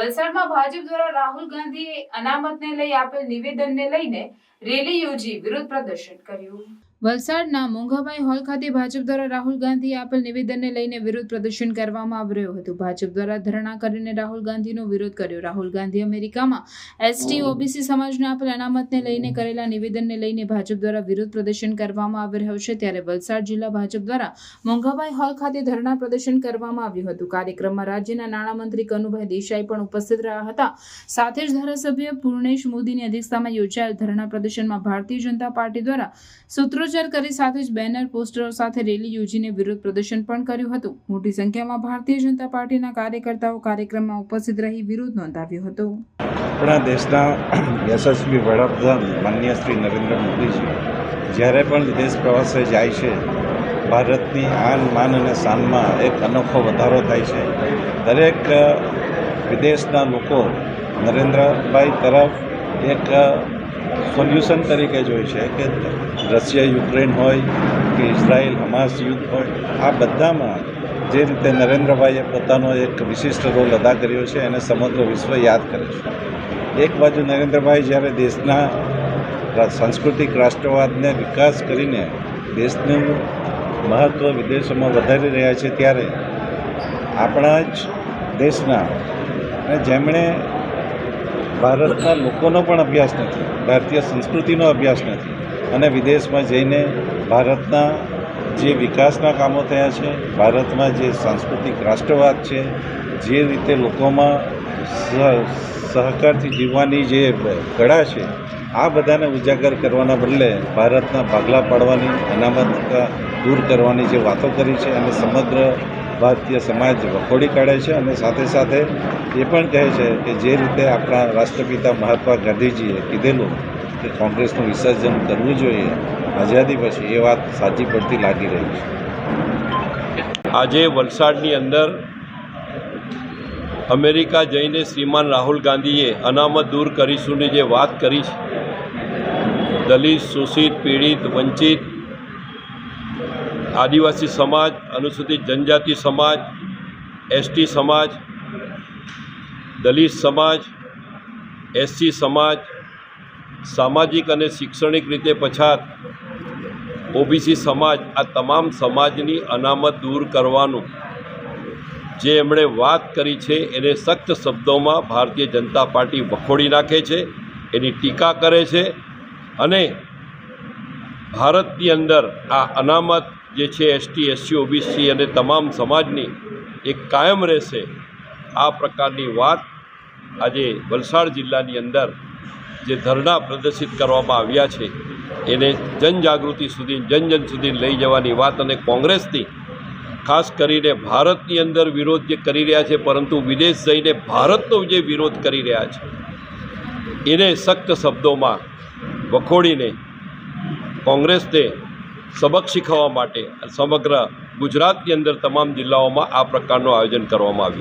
વલસાડમાં ભાજપ દ્વારા રાહુલ ગાંધીએ અનામતને લઈ આપેલ નિવેદનને લઈને રેલી યોજી વિરોધ પ્રદર્શન કર્યું. વલસાડના મોંઘાભાઈ હોલ ખાતે ભાજપ દ્વારા રાહુલ ગાંધીએ આપેલ નિવેદનને લઈને વિરોધ પ્રદર્શન કરવામાં આવી રહ્યું હતું. ભાજપ દ્વારા ધરણા કરીને રાહુલ ગાંધીનો વિરોધ કર્યો. રાહુલ ગાંધી અમેરિકામાં એસટી ઓબીસી સમાજને આપેલ અનામતને લઈને કરેલા નિવેદનને લઈને ભાજપ દ્વારા વિરોધ પ્રદર્શન કરવામાં આવી રહ્યું છે. ત્યારે વલસાડ જિલ્લા ભાજપ દ્વારા મોંઘાભાઈ હોલ ખાતે ધરણા પ્રદર્શન કરવામાં આવ્યું હતું. કાર્યક્રમમાં રાજ્યના નાણામંત્રી કનુભાઈ દેસાઈ પણ ઉપસ્થિત રહ્યા હતા. સાથે જ ધારાસભ્ય પૂર્ણેશ મોદીની અધ્યક્ષતામાં યોજાયેલ ધરણા પ્રદર્શનમાં ભારતીય જનતા પાર્ટી દ્વારા સૂત્રોચ્ચાર કરી સાથે જ બેનર, પોસ્ટરો સાથે રેલી યોજીને વિરોધ પ્રદર્શન પણ કર્યું હતું. મોટી સંખ્યામાં ભારતીય જનતા પાર્ટીના કાર્યકર્તાઓ કાર્યક્રમમાં ઉપસ્થિત રહી વિરોધ નોંધાવ્યો હતો. આપણા દેશના યશસ્વી વડાપ્રધાન માન્ય શ્રી નરેન્દ્ર મોદીજી જ્યારે પણ વિદેશ પ્રવાસે જાય છે, ભારતની આન, માન અને શાનમાં એક અનોખો વધારો થાય છે. દરેક વિદેશના લોકો નરેન્દ્રભાઈ તરફ એક સોલ્યુશન તરીકે જોઈ છે કે રશિયા, યુક્રેન હોય કે ઇઝરાયલ, હમાસ યુદ્ધ હોય, આ બધામાં જે રીતે નરેન્દ્રભાઈએ પોતાનો એક વિશિષ્ટ રોલ અદા કર્યો છે, એને સમગ્ર વિશ્વ યાદ કરે છે. એક બાજુ નરેન્દ્રભાઈ જ્યારે દેશના સાંસ્કૃતિક રાષ્ટ્રવાદને વિકાસ કરીને દેશનું મહત્ત્વ વિદેશોમાં વધારી રહ્યા છે ત્યારે આપણા જ દેશના જેમણે ભારતના લોકોનો પણ અભ્યાસ નથી, ભારતીય સંસ્કૃતિનો અભ્યાસ નથી. અને વિદેશમાં જઈને ભારતના જે વિકાસના કામો થયા છે, ભારતમાં જે સાંસ્કૃતિક રાષ્ટ્રવાદ છે, જે રીતે લોકોમાં સહ- સહકારથી જીવવાની જે કળા છે, આ બધાને ઉજાગર કરવાના બદલે ભારતના ભાગલા પાડવાની અનામત દૂર કરવાની જે વાતો કરી છે અને સમગ્ર ભારતીય સમાજ વખોડી કાઢે છે અને સાથે સાથે એ પણ કહે છે કે જે રીતે આપણા રાષ્ટ્રપિતા મહાત્મા ગાંધીજીએ કીધેલું કે કોંગ્રેસનું વિસર્જન કરવું જોઈએ આઝાદી પછી એ વાત સાચી પડતી લાગી રહી છે. આજે વલસાડની અંદર અમેરિકા જઈને શ્રીમાન રાહુલ ગાંધીએ અનામત દૂર કરીશુંની જે વાત કરી દલિત, શોષિત, પીડિત, વંચિત આદિવાસી સમાજ, અનુસૂચિત જનજાતિ સમાજ, એસટી સમાજ, દલિત સમાજ, એસસી સમાજ, સામાજિક અને શૈક્ષણિક રીતે પછાત ઓબીસી સમાજ, આ તમામ સમાજની અનામત દૂર કરવાનું જે એમણે વાત કરી છે, એને સખ્ત શબ્દોમાં ભારતીય જનતા પાર્ટી વખોડી નાખે છે, એની ટીકા કરે છે અને ભારતની અંદર આ અનામત જે છે એસટી એસસી ઓબીસી અને તમામ સમાજની એ કાયમ રહેશે. આ પ્રકારની વાત આજે વલસાડ જિલ્લાની અંદર જે ધરણા પ્રદર્શિત કરવામાં આવ્યા છે, એને જનજાગૃતિ સુધી, જન જન સુધી લઈ જવાની વાત અને કોંગ્રેસની ખાસ કરીને ભારતની અંદર વિરોધ જે કરી રહ્યા છે, પરંતુ વિદેશ જઈને ભારતનો જે વિરોધ કરી રહ્યા છે, એને સખ્ત શબ્દોમાં વખોડીને કોંગ્રેસને સબક શીખવવા માટે સમગ્ર ગુજરાતની અંદર તમામ જિલ્લાઓમાં આ પ્રકારનું આયોજન કરવામાં આવ્યું